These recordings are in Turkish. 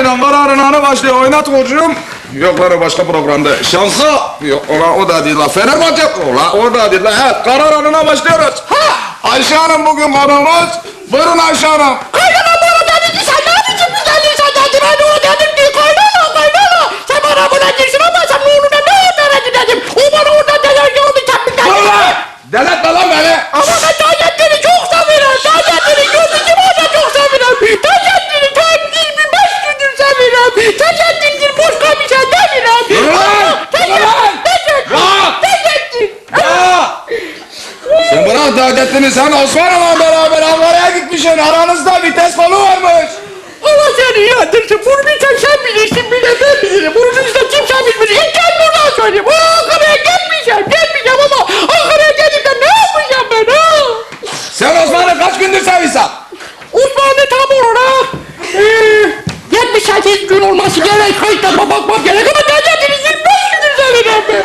ile kararın anı başlıyor. Oynat kocuğum. Yok lan o başka programda. Şansa. Yok ola o da değil la. Fenerbahçe. Ola o da değil la. Evet karar anına başlıyoruz. Ha! Ayşe Hanım bugün konumuz. Buyurun Ayşe Hanım. Kaynana bana dedi ki sen ne biçim güzelliğin sen Ben ona dedim ki kaynana kaynana. Sen bana buna girsin ama sen oğluna ne öğrenci dedim. O bana orada dedi ki onu. Dur lan. Deletme lan beni. Ama ben Taceddin'i çok severim. Taceddin'i gözü o da çok severim. Taceddin'i tam 25 gündür severim. Taceddin'dir başka bir şey demiyorum. Dur lan! Dur lan! Taceddin. Bırak! Taceddin. Ya! Daadettin'i sen Osman'la beraber Ankara'ya gitmişsin. Aranızda vites kolu varmış. Allah seni yandırsın. Bunu bir tek sen bilirsin bir de ben bilirim. Bunu işte kimse bilmez. İlk gel buradan söyleyeyim. Ankara'ya gelmeyeceğim. Gelmeyeceğim ama Ankara'ya gelip de ne yapacağım ben ha? Sen Osman'ı kaç gündür seviyorsun? Osmanlı tam olarak eee 78 gün olması gerek bakmam gerek ama devletiniz 25 gündür söyleyeceğim ben.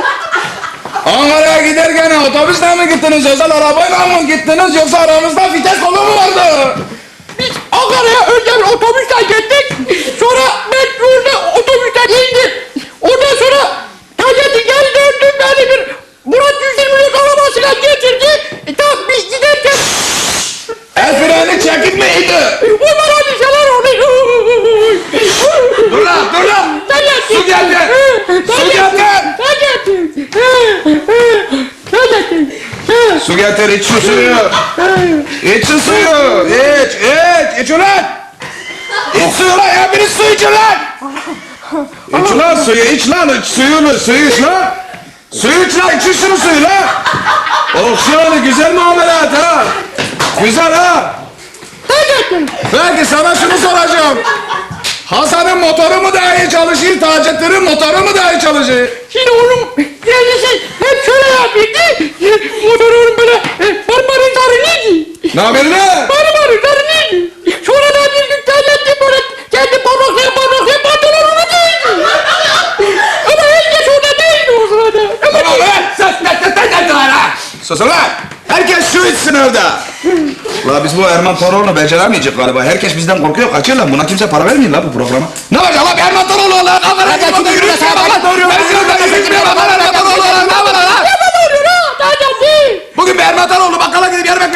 Ankara'ya giderken otobüsle mi gittiniz, özel arabayla mı gittiniz yoksa aranızda vites kolu mu vardı? Biz Ankara'ya bir otobüsle gittik. Su getir, iç şu suyu. İç şu suyu. İç, iç, iç ulan! İç suyu lan, ya biri su için lan! İç ulan suyu, iç lan, iç suyunu, suyu iç lan! Suyu iç lan, iç şunu suyu lan! Oh şu an güzel muamelat ha! Güzel ha! Belki sana şunu soracağım. Hasan'ın motoru mu daha iyi çalışır, Taceddin'in motoru mu daha iyi çalışır? Şimdi oğlum kendisi hep şöyle yapıyordu. Marmarizarı neydi? Ne haber ne? Marmarizarı neydi? Sonra da bir gün terletti böyle kendi parmakları parmakları pantolonunu giydi. Ama herkes orada değildi o sırada. Ama lan! Sus lan sus lan sus lan ha! Susun lan! Herkes su içsin evde! La biz bu Erman Toroğlu'nu beceremeyecek galiba. Herkes bizden korkuyor, kaçıyor lan. Buna kimse para vermiyor lan bu programa. Ne yapacak lan Erman Toroğlu lan? Ankara Hadi yürüyüş yapma lan! Ben sinirden yürüyüş yapma lan Erman Toroğlu lan! Ne yapalım lan? Bugün bir Erman Toroğlu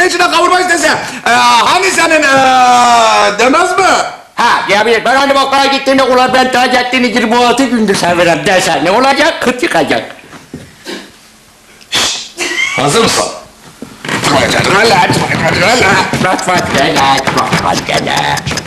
ekmeğin içine kavurma istese. Ee, hani senin ee, demez mi? Ha diyebilir. Ben hani bakkala gittiğimde ulan ben Taceddin'i 26 gündür severim dersen ne olacak? Kıt çıkacak. Hazır mısın? Lat vat lat vat lat vat